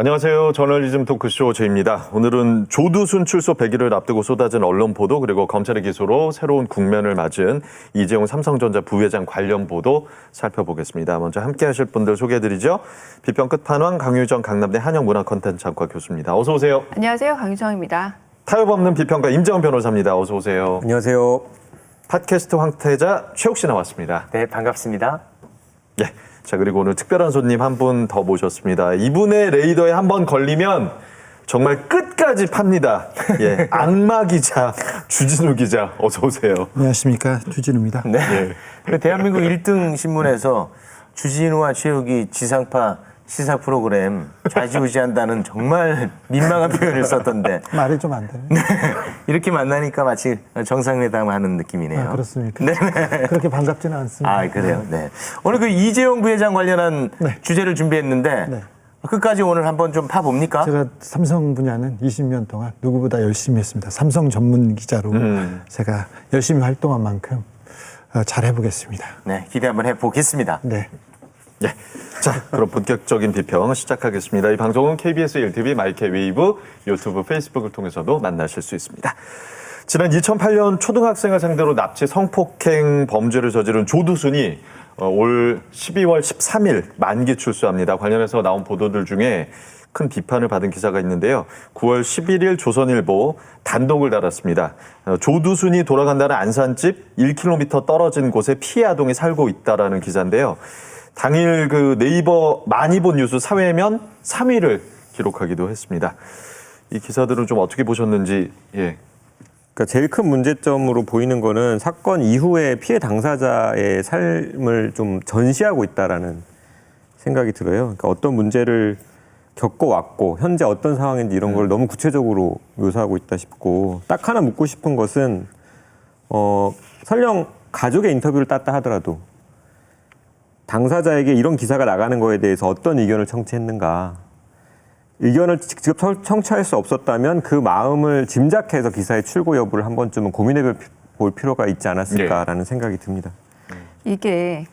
안녕하세요. 저널리즘 토크쇼 제입니다. 오늘은 조두순 출소 100일을 앞두고 쏟아진 언론 보도 그리고 검찰의 기소로 새로운 국면을 맞은 이재용 삼성전자 부회장 관련 보도 살펴보겠습니다. 먼저 함께 하실 분들 소개해드리죠. 비평 끝판왕 강유정 강남대 한영문화컨텐츠학과 교수입니다. 어서 오세요. 안녕하세요. 강유정입니다. 타협 없는 비평가 임정은 변호사입니다. 어서 오세요. 안녕하세요. 팟캐스트 황태자 최욱 씨 나왔습니다. 네, 반갑습니다. 예. 자, 그리고 오늘 특별한 손님 한 분 더 모셨습니다. 이분의 레이더에 한 번 걸리면 정말 끝까지 팝니다. 예. 악마 기자, 주진우 기자, 어서 오세요. 안녕하십니까 주진우입니다. 네. 예. 대한민국 1등 신문에서 주진우와 최욱이 지상파 시사 프로그램 좌지우지한다는 정말 민망한 표현을 썼던데 말이 좀 안 되네. 이렇게 만나니까 마치 정상회담 하는 느낌이네요. 아, 그렇습니까? 네. 그렇게 반갑지는 않습니다. 아, 그래요. 네. 오늘 그 이재용 부회장 관련한 네. 주제를 준비했는데 네. 끝까지 오늘 한번 좀 파봅니까? 제가 삼성 분야는 20년 동안 누구보다 열심히 했습니다. 삼성 전문 기자로 음. 제가 열심히 활동한 만큼 어, 잘 해보겠습니다. 네, 기대 한번 해보겠습니다. 네. 예. 자, 그럼 본격적인 비평 시작하겠습니다. 이 방송은 KBS 1TV, 마이케 웨이브, 유튜브, 페이스북을 통해서도 만나실 수 있습니다. 지난 2008년 초등학생을 상대로 납치 성폭행 범죄를 저지른 조두순이 어, 올 12월 13일 만기 출소합니다. 관련해서 나온 보도들 중에 큰 비판을 받은 기사가 있는데요. 9월 11일 조선일보 단독을 달았습니다. 어, 조두순이 돌아간다는 안산집 1km 떨어진 곳에 피해 아동이 살고 있다라는 기사인데요. 당일 그 네이버 많이 본 뉴스 사회면 3위를 기록하기도 했습니다. 이 기사들은 좀 어떻게 보셨는지 예. 그러니까 제일 큰 문제점으로 보이는 거는 사건 이후에 피해 당사자의 삶을 좀 전시하고 있다라는 생각이 들어요. 그러니까 어떤 문제를 겪어왔고 현재 어떤 상황인지 이런 걸 너무 구체적으로 묘사하고 있다 싶고 딱 하나 묻고 싶은 것은 어 설령 가족의 인터뷰를 땄다 하더라도 당사자에게 이런 기사가 나가는 거에 대해서 어떤 의견을 청취했는가 의견을 직접 청- 청취할 수 없었다면 그 마음을 짐작해서 기사의 출고 여부를 한 번쯤은 고민해 볼 필요가 있지 않았을까라는 생각이 듭니다. 이게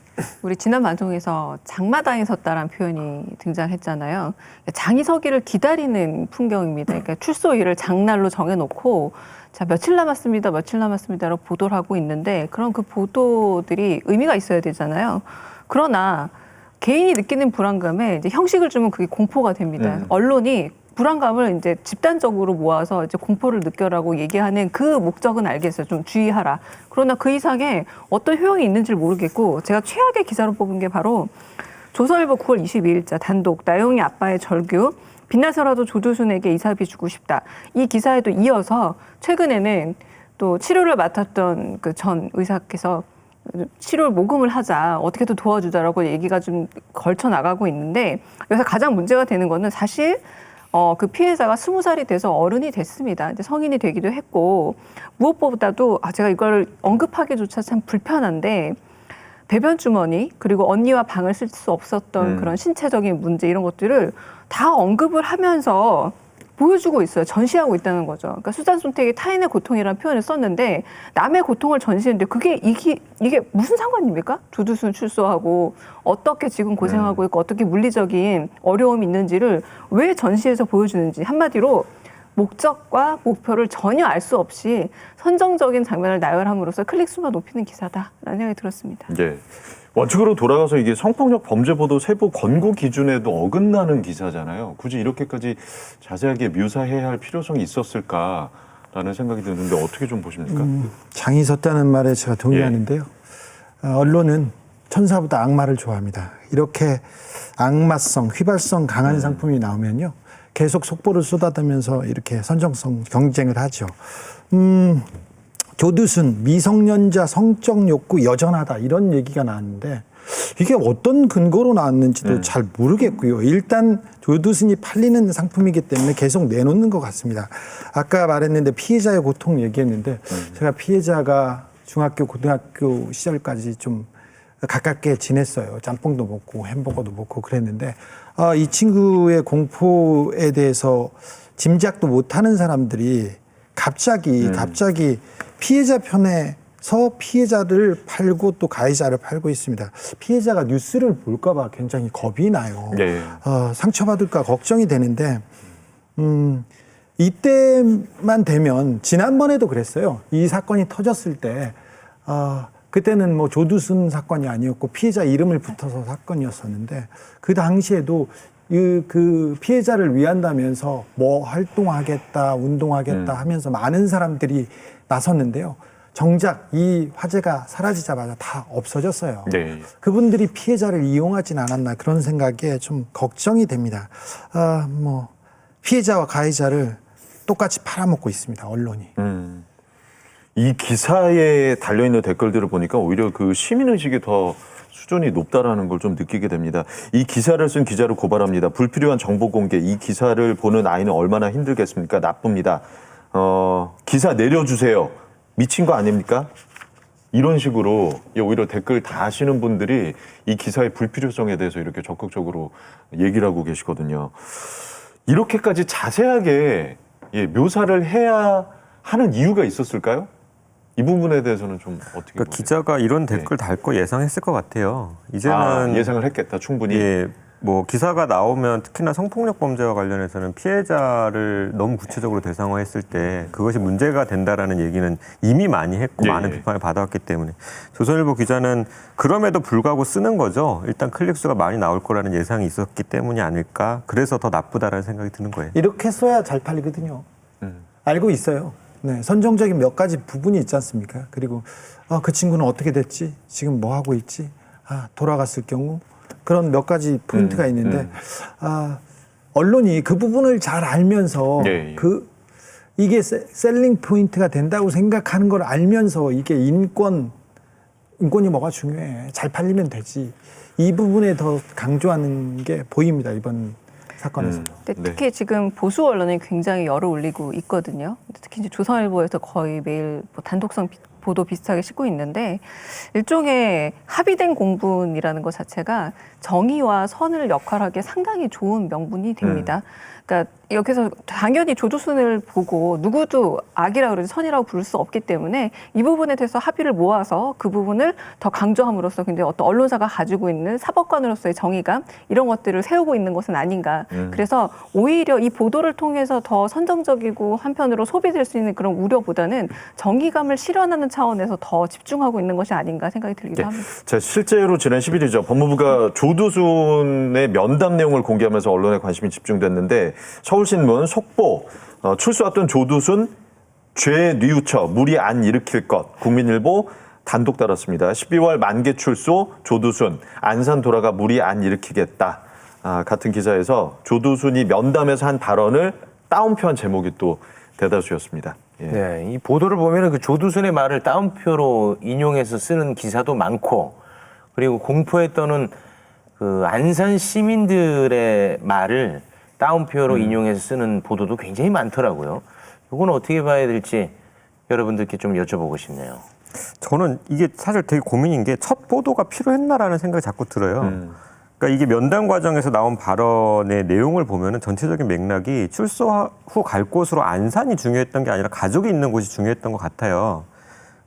우리 지난 방송에서 장마당에 섰다라는 표현이 등장했잖아요. 장이 서기를 기다리는 풍경입니다. 그러니까 출소일을 장날로 정해놓고 자 며칠 남았습니다, 며칠 남았습니다라고 보도를 하고 있는데 그런 그 보도들이 의미가 있어야 되잖아요. 그러나 개인이 느끼는 불안감에 이제 형식을 주면 그게 공포가 됩니다. 음. 언론이 불안감을 이제 집단적으로 모아서 이제 공포를 느껴라고 얘기하는 그 목적은 알겠어요. 좀 주의하라. 그러나 그 이상의 어떤 효용이 있는지 를 모르겠고 제가 최악의 기사로 뽑은 게 바로 조선일보 9월 22일자 단독 나영이 아빠의 절규 빛나서라도 조두순에게 이사비 주고 싶다. 이 기사에도 이어서 최근에는 또 치료를 맡았던 그 전 의사께서 치료를 모금을 하자 어떻게든 도와주자라고 얘기가 좀 걸쳐 나가고 있는데 여기서 가장 문제가 되는 거는 사실 어, 그 피해자가 스무 살이 돼서 어른이 됐습니다. 이제 성인이 되기도 했고 무엇보다도 아, 제가 이걸 언급하기조차 참 불편한데 배변 주머니 그리고 언니와 방을 쓸 수 없었던 음. 그런 신체적인 문제 이런 것들을 다 언급을 하면서 보여주고 있어요. 전시하고 있다는 거죠. 그러니까 수잔 손택이 타인의 고통이라는 표현을 썼는데 남의 고통을 전시했는데 그게 이게 이게 무슨 상관입니까? 두두순 출소하고 어떻게 지금 고생하고 있고 어떻게 물리적인 어려움이 있는지를 왜 전시해서 보여주는지 한마디로 목적과 목표를 전혀 알 수 없이 선정적인 장면을 나열함으로써 클릭 수만 높이는 기사다라는 생각이 들었습니다. 예. 원칙으로 돌아가서 이게 성폭력 범죄 보도 세부 권고 기준에도 어긋나는 기사잖아요. 굳이 이렇게까지 자세하게 묘사해야 할 필요성이 있었을까라는 생각이 드는데 어떻게 좀 보십니까? 음, 장이 섰다는 말에 제가 동의하는데요. 어, 언론은 천사보다 악마를 좋아합니다. 이렇게 악마성, 휘발성 강한 상품이 나오면요. 계속 속보를 쏟아내면서 이렇게 선정성 경쟁을 하죠. 음, 조두순 미성년자 성적 욕구 여전하다 이런 얘기가 나왔는데 이게 어떤 근거로 나왔는지도 잘 모르겠고요. 일단 조두순이 팔리는 상품이기 때문에 계속 내놓는 것 같습니다. 아까 말했는데 피해자의 고통 얘기했는데 제가 피해자가 중학교 고등학교 시절까지 좀 가깝게 지냈어요. 짬뽕도 먹고 햄버거도 먹고 그랬는데 아, 이 친구의 공포에 대해서 짐작도 못하는 사람들이 갑자기 갑자기 피해자 편에 피해자를 팔고 또 가해자를 팔고 있습니다. 피해자가 뉴스를 볼까봐 굉장히 겁이 나요. 네. 어, 상처받을까 걱정이 되는데, 음, 이때만 되면 지난번에도 그랬어요. 이 사건이 터졌을 때, 어, 그때는 뭐 조두순 사건이 아니었고 피해자 이름을 붙어서 사건이었었는데 그 당시에도 그, 그 피해자를 위한다면서 뭐 활동하겠다, 운동하겠다 하면서 많은 사람들이 나섰는데요. 정작 이 화재가 사라지자마자 다 없어졌어요. 네. 그분들이 피해자를 이용하진 않았나 그런 생각에 좀 걱정이 됩니다. 아, 뭐 피해자와 가해자를 똑같이 팔아먹고 있습니다. 언론이. 음. 이 기사에 달려 있는 댓글들을 보니까 오히려 그 시민 의식이 더 수준이 높다라는 걸 좀 느끼게 됩니다. 이 기사를 쓴 기자를 고발합니다. 불필요한 정보 공개. 이 기사를 보는 아이는 얼마나 힘들겠습니까? 나쁩니다. 어, 기사 내려주세요. 미친 거 아닙니까? 이런 식으로 예, 오히려 댓글 다 하시는 분들이 이 기사의 불필요성에 대해서 이렇게 적극적으로 얘기를 하고 계시거든요. 이렇게까지 자세하게 예, 묘사를 해야 하는 이유가 있었을까요? 이 부분에 대해서는 좀 어떻게 그러니까 보세요? 기자가 이런 댓글 달 거 예상했을 것 같아요. 이제는 아, 예상을 했겠다 충분히. 예, 뭐 기사가 나오면 특히나 성폭력 범죄와 관련해서는 피해자를 너무 구체적으로 대상화했을 때 그것이 문제가 된다라는 얘기는 이미 많이 했고 예, 많은 예. 비판을 받아왔기 때문에 조선일보 기자는 그럼에도 불구하고 쓰는 거죠. 일단 클릭 수가 많이 나올 거라는 예상이 있었기 때문이 아닐까. 그래서 더 나쁘다라는 생각이 드는 거예요. 이렇게 써야 잘 팔리거든요. 음. 알고 있어요. 네, 선정적인 몇 가지 부분이 있지 않습니까? 그리고 아, 그 친구는 어떻게 됐지? 지금 뭐 하고 있지? 아, 돌아갔을 경우 그런 몇 가지 포인트가 음, 있는데 음. 아, 언론이 그 부분을 잘 알면서 예, 예. 그 이게 세- 셀링 포인트가 된다고 생각하는 걸 알면서 이게 인권 인권이 뭐가 중요해? 잘 팔리면 되지. 이 부분에 더 강조하는 게 보입니다 이번 사건에서도. 근데 네. 특히 지금 보수 언론이 굉장히 열을 올리고 있거든요. 특히 이제 조선일보에서 거의 매일 뭐 단독성 비- 보도 비슷하게 싣고 있는데 일종의 합의된 공분이라는 것 자체가 정의와 선을 역할하기에 상당히 좋은 명분이 됩니다. 그러니까 여기서 당연히 조두순을 보고 누구도 악이라 그러지 선이라고 부를 수 없기 때문에 이 부분에 대해서 합의를 모아서 그 부분을 더 강조함으로써 굉장히 어떤 언론사가 가지고 있는 사법관으로서의 정의감 이런 것들을 세우고 있는 것은 아닌가. 음. 그래서 오히려 이 보도를 통해서 더 선정적이고 한편으로 소비될 수 있는 그런 우려보다는 정의감을 실현하는 차원에서 더 집중하고 있는 것이 아닌가 생각이 들기도 네. 합니다. 자, 실제로 지난 10일이죠. 법무부가 조두순의 면담 내용을 공개하면서 언론의 관심이 집중됐는데 서울신문 속보 어, 출소 앞둔 조두순 죄 뉘우쳐 무리 안 일으킬 것 국민일보 단독 달았습니다. 12월 만개 출소 조두순 안산 돌아가 무리 안 일으키겠다. 아, 같은 기사에서 조두순이 면담에서 한 발언을 따옴표한 제목이 또 대다수였습니다. 예. 네, 이 보도를 보면은 그 조두순의 말을 따옴표로 인용해서 쓰는 기사도 많고 그리고 공포에 떠는 그 안산 시민들의 말을 따옴표로 인용해서 쓰는 보도도 굉장히 많더라고요. 이건 어떻게 봐야 될지 여러분들께 좀 여쭤보고 싶네요. 저는 이게 사실 되게 고민인 게 첫 보도가 필요했나라는 생각이 자꾸 들어요. 음. 그러니까 이게 면담 과정에서 나온 발언의 내용을 보면은 전체적인 맥락이 출소 후 갈 곳으로 안산이 중요했던 게 아니라 가족이 있는 곳이 중요했던 것 같아요.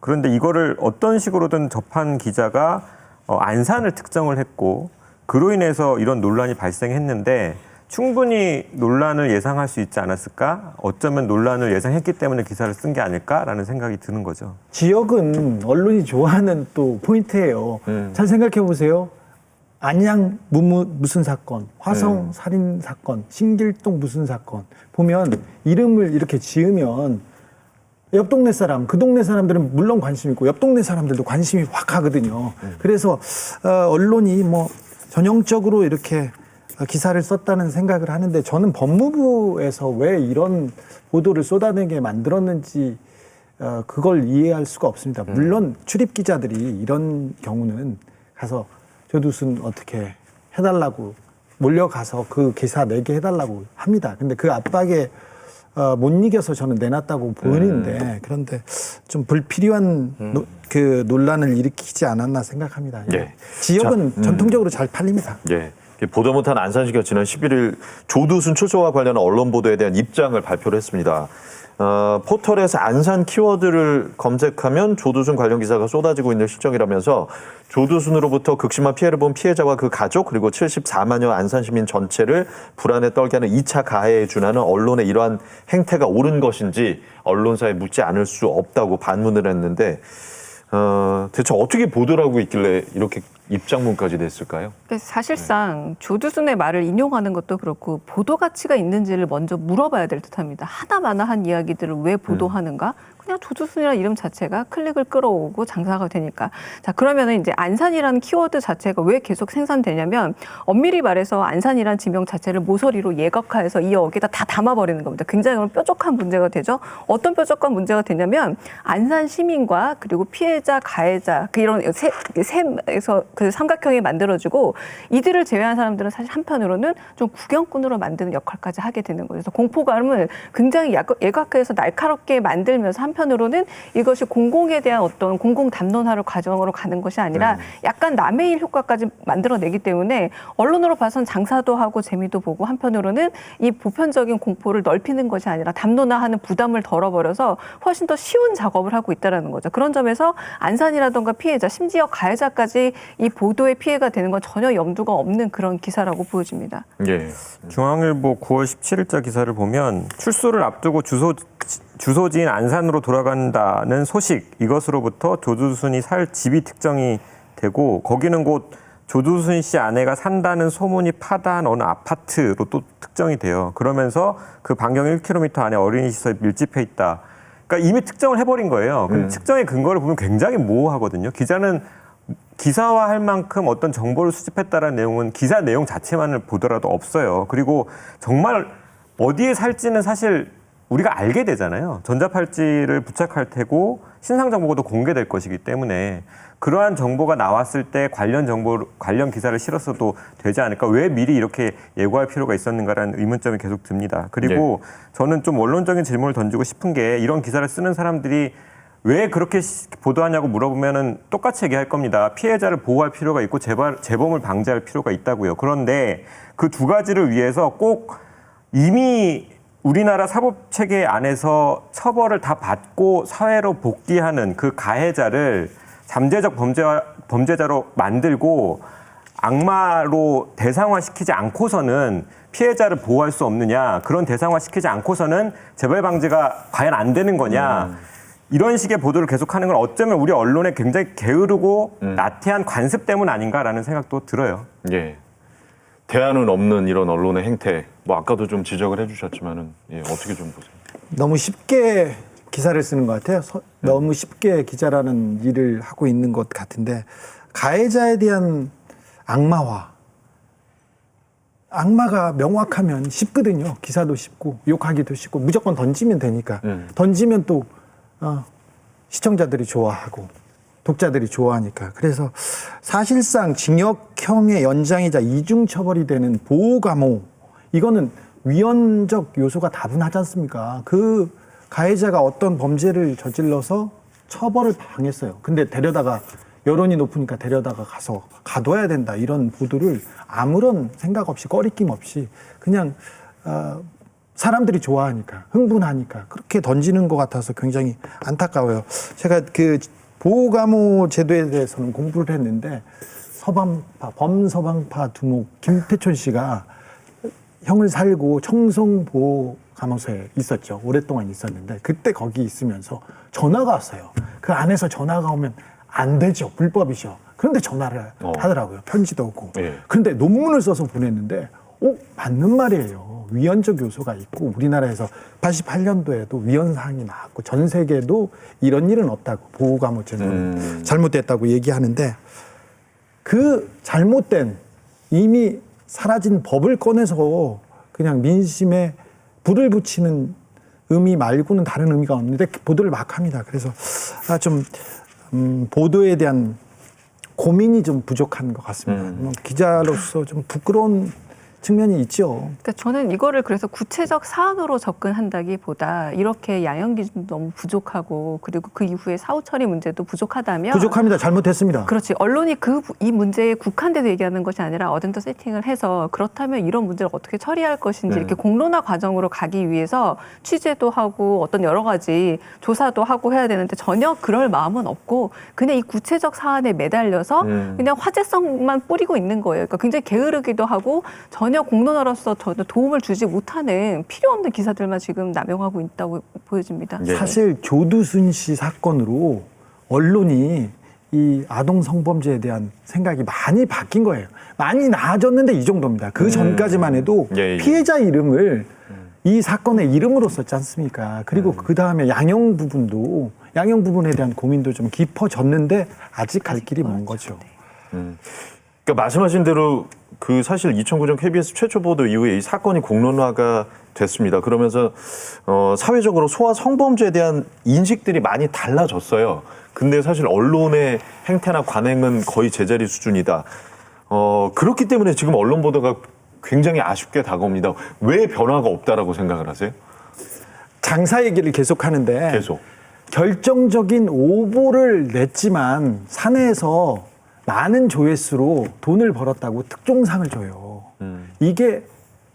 그런데 이거를 어떤 식으로든 접한 기자가 어, 안산을 특정을 했고 그로 인해서 이런 논란이 발생했는데 충분히 논란을 예상할 수 있지 않았을까? 어쩌면 논란을 예상했기 때문에 기사를 쓴 게 아닐까라는 생각이 드는 거죠. 지역은 언론이 좋아하는 또 포인트예요. 음. 잘 생각해 보세요. 안양 무무 무슨 사건, 화성 네. 살인 사건, 신길동 무슨 사건 보면 이름을 이렇게 지으면 옆 동네 사람, 그 동네 사람들은 물론 관심 있고 옆 동네 사람들도 관심이 확 가거든요. 그래서 어, 언론이 뭐 전형적으로 이렇게 어, 기사를 썼다는 생각을 하는데 저는 법무부에서 왜 이런 보도를 쏟아내게 만들었는지 어, 그걸 이해할 수가 없습니다. 물론 출입 기자들이 이런 경우는 가서 조두순 어떻게 해달라고 몰려가서 그 기사 내게 해달라고 합니다. 근데 그 압박에 어, 못 이겨서 저는 내놨다고 보이는데 그런데 좀 불필요한 노- 그 논란을 일으키지 않았나 생각합니다. 예. 지역은 자, 음. 전통적으로 잘 팔립니다. 예. 보도 못한 안산시가 지난 11일 조두순 출소와 관련한 언론 보도에 대한 입장을 발표를 했습니다. 어, 포털에서 안산 키워드를 검색하면 조두순 관련 기사가 쏟아지고 있는 실정이라면서 조두순으로부터 극심한 피해를 본 피해자와 그 가족 그리고 74만여 안산 시민 전체를 불안에 떨게 하는 2차 가해에 준하는 언론의 이러한 행태가 옳은 것인지 언론사에 묻지 않을 수 없다고 반문을 했는데 어, 대체 어떻게 보도를 하고 있길래 이렇게 입장문까지 냈을까요? 그러니까 사실상 조두순의 말을 인용하는 것도 그렇고 보도 가치가 있는지를 먼저 물어봐야 될 듯합니다. 하나마나한 이야기들을 왜 보도하는가? 그냥 조두순이라는 이름 자체가 클릭을 끌어오고 장사가 되니까. 자 그러면은 이제 안산이라는 키워드 자체가 왜 계속 생산되냐면 엄밀히 말해서 안산이라는 지명 자체를 모서리로 예각화해서 이 여기다 다 담아버리는 겁니다. 굉장히 뾰족한 문제가 되죠. 어떤 뾰족한 문제가 되냐면 안산 시민과 그리고 피해자, 가해자 그 이런 세, 셈에서 그 삼각형이 만들어지고 이들을 제외한 사람들은 사실 한편으로는 좀 구경꾼으로 만드는 역할까지 하게 되는 거예요. 그래서 공포감을 굉장히 약- 예각화해서 날카롭게 만들면서 한 편으로는 이것이 공공에 대한 어떤 공공 담론화를 과정으로 가는 것이 아니라 약간 남의 일 효과까지 만들어내기 때문에 언론으로 봐선 장사도 하고 재미도 보고 한편으로는 이 보편적인 공포를 넓히는 것이 아니라 담론화하는 부담을 덜어버려서 훨씬 더 쉬운 작업을 하고 있다라는 거죠. 그런 점에서 안산이라던가 피해자, 심지어 가해자까지 이 보도에 피해가 되는 건 전혀 염두가 없는 그런 기사라고 보여집니다. 예. 중앙일보 9월 17일자 기사를 보면 출소를 앞두고 주소 주소지인 안산으로 돌아간다는 소식 이것으로부터 조두순이 살 집이 특정이 되고 거기는 곧 조두순 씨 아내가 산다는 소문이 파다한 어느 아파트로 또 특정이 돼요. 그러면서 그 반경 1km 안에 어린이 시설 밀집해 있다. 그러니까 이미 특정을 해버린 거예요. 그럼 특정의 근거를 보면 굉장히 모호하거든요. 기자는 기사화할 만큼 어떤 정보를 수집했다라는 내용은 기사 내용 자체만을 보더라도 없어요. 그리고 정말 어디에 살지는 사실 우리가 알게 되잖아요. 전자팔찌를 부착할 테고 신상 정보도 공개될 것이기 때문에 그러한 정보가 나왔을 때 관련 정보 관련 기사를 실었어도 되지 않을까? 왜 미리 이렇게 예고할 필요가 있었는가라는 의문점이 계속 듭니다. 그리고 저는 좀 원론적인 질문을 던지고 싶은 게 이런 기사를 쓰는 사람들이 왜 그렇게 시- 보도하냐고 물어보면은 똑같이 얘기할 겁니다. 피해자를 보호할 필요가 있고 재발, 재범을 방지할 필요가 있다고요. 그런데 그 두 가지를 위해서 꼭 이미 우리나라 사법 체계 안에서 처벌을 다 받고 사회로 복귀하는 그 가해자를 잠재적 범죄 범죄자로 만들고 악마로 대상화시키지 않고서는 피해자를 보호할 수 없느냐 그런 대상화시키지 않고서는 재발 방지가 과연 안 되는 거냐 이런 식의 보도를 계속하는 건 어쩌면 우리 언론에 굉장히 게으르고 나태한 관습 때문 아닌가라는 생각도 들어요. 예. 대안은 없는 이런 언론의 행태. 뭐 아까도 좀 지적을 해주셨지만은 예, 어떻게 좀 보세요? 너무 쉽게 기사를 쓰는 것 같아요. 서- 너무 쉽게 기자라는 일을 하고 있는 것 같은데 가해자에 대한 악마화. 악마가 명확하면 쉽거든요. 기사도 쉽고 욕하기도 쉽고 무조건 던지면 되니까 음. 던지면 또 어, 시청자들이 좋아하고 독자들이 좋아하니까 그래서 사실상 징역형의 연장이자 이중 처벌이 되는 보호 감호 이거는 위헌적 요소가 다분하지 않습니까? 그 가해자가 어떤 범죄를 저질러서 처벌을 당했어요. 근데 데려다가 여론이 높으니까 데려다가 가서 가둬야 된다 이런 보도를 아무런 생각 없이 꺼리낌 없이 그냥 어, 사람들이 좋아하니까 흥분하니까 그렇게 던지는 것 같아서 굉장히 안타까워요. 제가 그 보호감호 제도에 대해서는 공부를 했는데 서방파 범서방파 두목 김태촌 씨가 형을 살고 청송 보호 감호소에 있었죠. 오랫동안 있었는데 그때 거기 있으면서 전화가 왔어요. 그 안에서 전화가 오면 안 되죠. 불법이죠. 그런데 전화를 어. 하더라고요. 편지도 오고. 예. 근데 논문을 써서 보냈는데 오 맞는 말이에요. 위헌적 요소가 있고 우리나라에서 88년도에도 위헌 사항이 나왔고 전 세계도 이런 일은 없다고 보호 감호 제도는 음. 잘못됐다고 얘기하는데 그 잘못된 이미 사라진 법을 꺼내서 그냥 민심에 불을 붙이는 의미 말고는 다른 의미가 없는데 보도를 막 합니다. 그래서 아, 좀 음, 보도에 대한 고민이 좀 부족한 것 같습니다. 뭐 기자로서 좀 부끄러운 측면이 있죠. 그러니까 저는 이거를 그래서 구체적 사안으로 접근한다기보다 이렇게 양형 기준도 너무 부족하고 그리고 그 이후에 사후 처리 문제도 부족하다면 부족합니다. 잘못했습니다. 그렇지 언론이 그 이 문제에 국한돼서 얘기하는 것이 아니라 어젠다 세팅을 해서 그렇다면 이런 문제를 어떻게 처리할 것인지 네. 이렇게 공론화 과정으로 가기 위해서 취재도 하고 어떤 여러 가지 조사도 하고 해야 되는데 전혀 그럴 마음은 없고 그냥 이 구체적 사안에 매달려서 음. 그냥 화제성만 뿌리고 있는 거예요. 그러니까 굉장히 게으르기도 하고 전혀 공론화로서 전혀 도움을 주지 못하는 필요 없는 기사들만 지금 남용하고 있다고 보여집니다. 예. 사실 조두순 씨 사건으로 언론이 이 아동 성범죄에 대한 생각이 많이 바뀐 거예요. 많이 나아졌는데 이 정도입니다. 그 전까지만 해도 예, 예. 피해자 이름을 이 사건의 이름으로 썼지 않습니까? 그리고 그 다음에 양형 부분도 양형 부분에 대한 고민도 좀 깊어졌는데 아직 갈 길이 먼 거죠. 그러니까 말씀하신 대로 그 사실 2009년 KBS 최초 보도 이후에 이 사건이 공론화가 됐습니다. 그러면서 어, 사회적으로 소아 성범죄에 대한 인식들이 많이 달라졌어요. 근데 사실 언론의 행태나 관행은 거의 제자리 수준이다. 어, 그렇기 때문에 지금 언론 보도가 굉장히 아쉽게 다가옵니다. 왜 변화가 없다라고 생각을 하세요? 장사 얘기를 계속 하는데 계속. 결정적인 오보를 냈지만 사내에서 많은 조회수로 돈을 벌었다고 특종상을 줘요. 음. 이게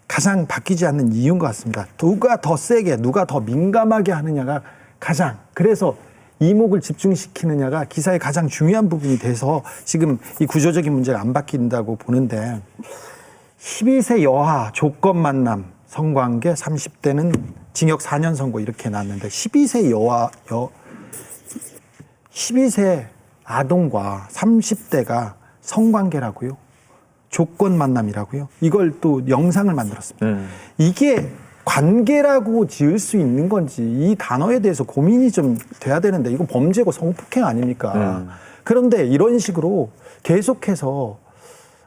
가장 바뀌지 않는 이유인 것 같습니다. 누가 더 세게, 누가 더 민감하게 하느냐가 가장 그래서 이목을 집중시키느냐가 기사의 가장 중요한 부분이 돼서 지금 이 구조적인 문제가 안 바뀐다고 보는데 12세 여하 조건 만남 성관계 30대는 징역 4년 선고 이렇게 났는데 12세 여하 여 12세 아동과 30대가 성관계라고요. 조건 만남이라고요. 이걸 또 영상을 만들었습니다. 음. 이게 관계라고 지을 수 있는 건지 이 단어에 대해서 고민이 좀 돼야 되는데 이거 범죄고 성폭행 아닙니까? 음. 그런데 이런 식으로 계속해서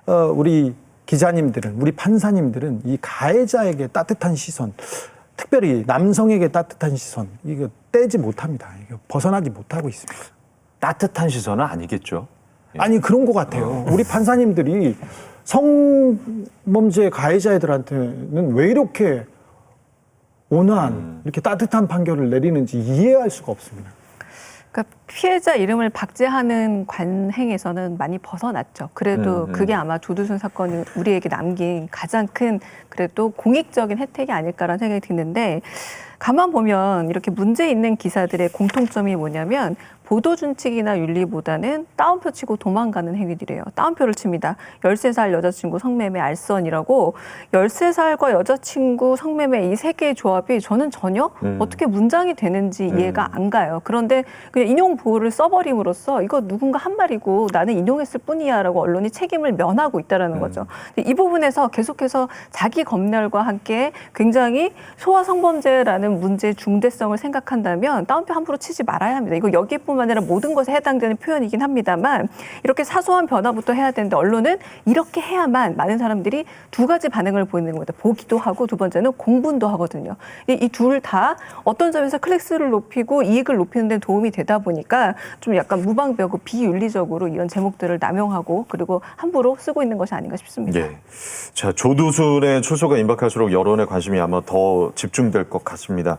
어, 우리 기자님들은 우리 판사님들은 이 가해자에게 따뜻한 시선, 특별히 남성에게 따뜻한 시선 이거 떼지 못합니다. 이거 벗어나지 못하고 있습니다. 따뜻한 시선은 아니겠죠. 예. 아니 그런 것 같아요. 우리 판사님들이 성범죄 가해자애들한테는 왜 이렇게 온화한 이렇게 따뜻한 판결을 내리는지 이해할 수가 없습니다. 그러니까 피해자 이름을 박제하는 관행에서는 많이 벗어났죠. 그래도 음, 음. 그게 아마 조두순 사건이 우리에게 남긴 가장 큰 그래도 공익적인 혜택이 아닐까라는 생각이 드는데 가만 보면 이렇게 문제 있는 기사들의 공통점이 뭐냐면 보도 준칙이나 윤리보다는 따옴표 치고 도망가는 행위들이에요. 따옴표를 칩니다. 13살 여자친구 성매매 알선이라고 13살과 여자친구 성매매 이 세 개의 조합이 저는 전혀 음. 어떻게 문장이 되는지 이해가 안 가요. 그런데 그냥 인용 보호를 써버림으로써 이거 누군가 한 말이고 나는 인용했을 뿐이야라고 언론이 책임을 면하고 있다라는 거죠. 근데 이 부분에서 계속해서 자기 검열과 함께 굉장히 소아 성범죄라는 문제의 중대성을 생각한다면 따옴표 함부로 치지 말아야 합니다. 이거 여기뿐 만 아니라 모든 것에 해당되는 표현이긴 합니다만 이렇게 사소한 변화부터 해야 되는데 언론은 이렇게 해야만 많은 사람들이 두 가지 반응을 보이는 겁니다. 보기도 하고 두 번째는 공분도 하거든요. 이 둘 다 어떤 점에서 클릭스를 높이고 이익을 높이는 데 도움이 되다 보니까 좀 약간 무방비하고 비윤리적으로 이런 제목들을 남용하고 그리고 함부로 쓰고 있는 것이 아닌가 싶습니다. 예. 자, 조두순의 출소가 임박할수록 여론의 관심이 아마 더 집중될 것 같습니다.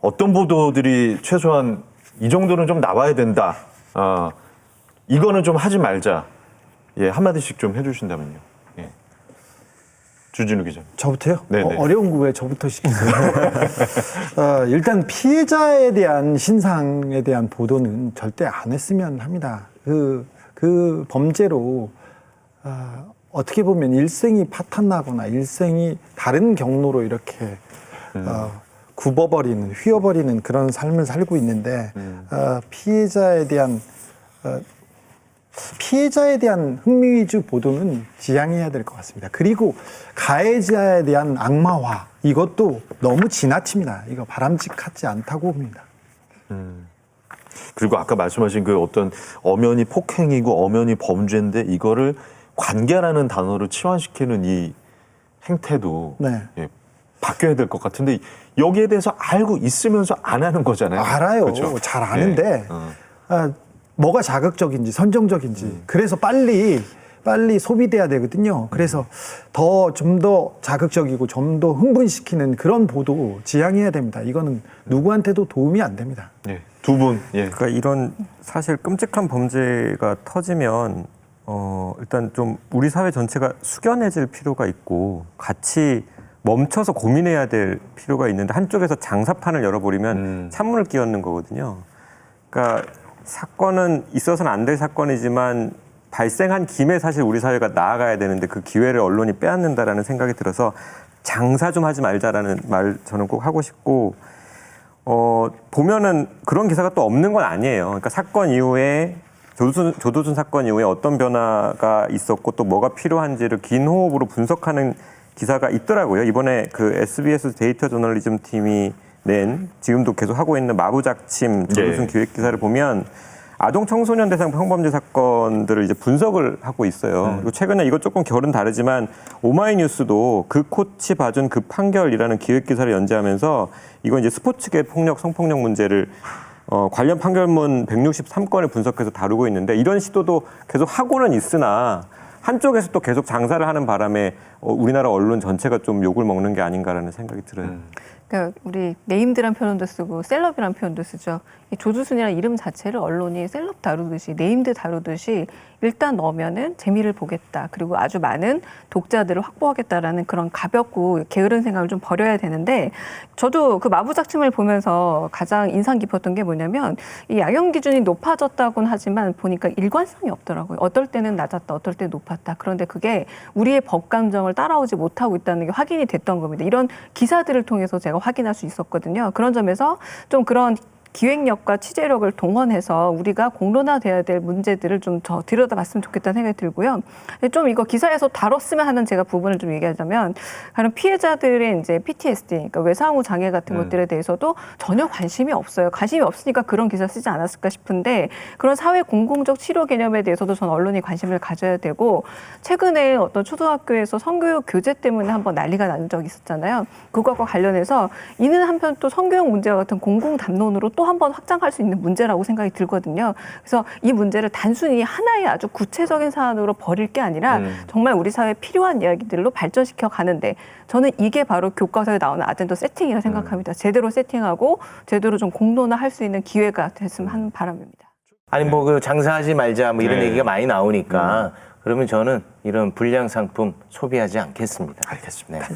어떤 보도들이 최소한 이 정도는 좀 나와야 된다. 아, 이거는 좀 하지 말자. 예, 한마디씩 좀 해주신다면요. 예. 주진우 기자. 저부터요? 네네. 어, 려운 거 왜 저부터 시키세요? 어, 일단 피해자에 대한 신상에 대한 보도는 절대 안 했으면 합니다. 그, 그 범죄로 어, 어떻게 보면 일생이 파탄 나거나 일생이 다른 경로로 이렇게 어, 굽어버리는, 휘어버리는 그런 삶을 살고 있는데 어, 피해자에 대한 어, 피해자에 대한 흥미 위주 보도는 지양해야 될 것 같습니다. 그리고 가해자에 대한 악마화 이것도 너무 지나칩니다. 이거 바람직하지 않다고 봅니다. 그리고 아까 말씀하신 그 어떤 엄연히 폭행이고 엄연히 범죄인데 이거를 관계라는 단어로 치환시키는 이 행태도 네. 예, 바뀌어야 될 것 같은데 여기에 대해서 알고 있으면서 안 하는 거잖아요. 알아요. 그렇죠? 잘 아는데 예. 어. 아, 뭐가 자극적인지 선정적인지 그래서 빨리 빨리 소비돼야 되거든요. 그래서 더 좀 더 자극적이고 좀 더 흥분시키는 그런 보도 지양해야 됩니다. 이거는 누구한테도 도움이 안 됩니다. 예. 두 분, 예. 그러니까 이런 사실 끔찍한 범죄가 터지면 어 일단 좀 우리 사회 전체가 숙연해질 필요가 있고 같이 멈춰서 고민해야 될 필요가 있는데 한쪽에서 장사판을 열어버리면 음. 찬물을 끼얹는 거거든요. 그러니까 사건은 있어서는 안 될 사건이지만 발생한 김에 사실 우리 사회가 나아가야 되는데 그 기회를 언론이 빼앗는다라는 생각이 들어서 장사 좀 하지 말자라는 말 저는 꼭 하고 싶고 어, 보면은 그런 기사가 또 없는 건 아니에요. 그러니까 사건 이후에 조두순, 조두순 사건 이후에 어떤 변화가 있었고 또 뭐가 필요한지를 긴 호흡으로 분석하는 기사가 있더라고요. 이번에 그 SBS 데이터 저널리즘 팀이 낸 지금도 계속 하고 있는 마부작침 조두순 예. 기획 기사를 보면 아동 청소년 대상 성범죄 사건들을 이제 분석을 하고 있어요. 그리고 최근에 이것 조금 결은 다르지만 오마이뉴스도 그 코치 봐준 그 판결이라는 기획 기사를 연재하면서 이건 이제 스포츠계 폭력 성폭력 문제를 어, 관련 판결문 163건을 분석해서 다루고 있는데 이런 시도도 계속 하고는 있으나 한쪽에서 또 계속 장사를 하는 바람에 어, 우리나라 언론 전체가 좀 욕을 먹는 게 아닌가라는 생각이 들어요. 그러니까 우리 네임드란 표현도 쓰고 셀럽이란 표현도 쓰죠. 이 조두순이라는 이름 자체를 언론이 셀럽 다루듯이 네임드 다루듯이 일단 넣으면은 재미를 보겠다. 그리고 아주 많은 독자들을 확보하겠다라는 그런 가볍고 게으른 생각을 좀 버려야 되는데 저도 그 마부작침을 보면서 가장 인상 깊었던 게 뭐냐면 이 양형 기준이 높아졌다고는 하지만 보니까 일관성이 없더라고요. 어떨 때는 낮았다, 어떨 때 높았다. 그런데 그게 우리의 법 감정을 따라오지 못하고 있다는 게 확인이 됐던 겁니다. 이런 기사들을 통해서 제가 확인할 수 있었거든요. 그런 점에서 좀 그런 기획력과 취재력을 동원해서 우리가 공론화돼야 될 문제들을 좀 더 들여다봤으면 좋겠다는 생각이 들고요. 좀 이거 기사에서 다뤘으면 하는 제가 부분을 좀 얘기하자면 가령 피해자들의 이제 PTSD, 그러니까 외상후 장애 같은 것들에 대해서도 전혀 관심이 없어요. 관심이 없으니까 그런 기사 쓰지 않았을까 싶은데 그런 사회 공공적 치료 개념에 대해서도 전 언론이 관심을 가져야 되고 최근에 어떤 초등학교에서 성교육 교재 때문에 한번 난리가 난 적이 있었잖아요. 그것과 관련해서 이는 한편 또 성교육 문제와 같은 공공 담론으로 또한 번 확장할 수 있는 문제라고 생각이 들거든요. 그래서 이 문제를 단순히 하나의 아주 구체적인 사안으로 버릴 게 아니라 음. 정말 우리 사회에 필요한 이야기들로 발전시켜 가는데 저는 이게 바로 교과서에 나오는 아젠더 세팅이라 생각합니다. 제대로 세팅하고 제대로 좀 공론화할 수 있는 기회가 됐으면 하는 바람입니다. 아니 뭐 그 장사하지 말자 뭐 이런 네. 얘기가 많이 나오니까 그러면 저는 이런 불량 상품 소비하지 않겠습니다. 알겠습니다. 네.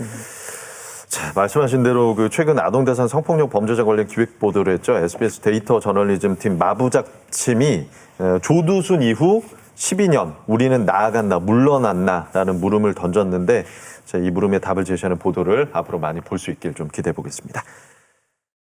자, 말씀하신 대로 그 최근 아동대상 성폭력 범죄자 관련 기획 보도를 했죠. SBS 데이터 저널리즘 팀 마부작침이 어, 조두순 이후 12년 우리는 나아갔나 물러났나라는 물음을 던졌는데 자, 이 물음에 답을 제시하는 보도를 앞으로 많이 볼 수 있길 좀 기대해 보겠습니다.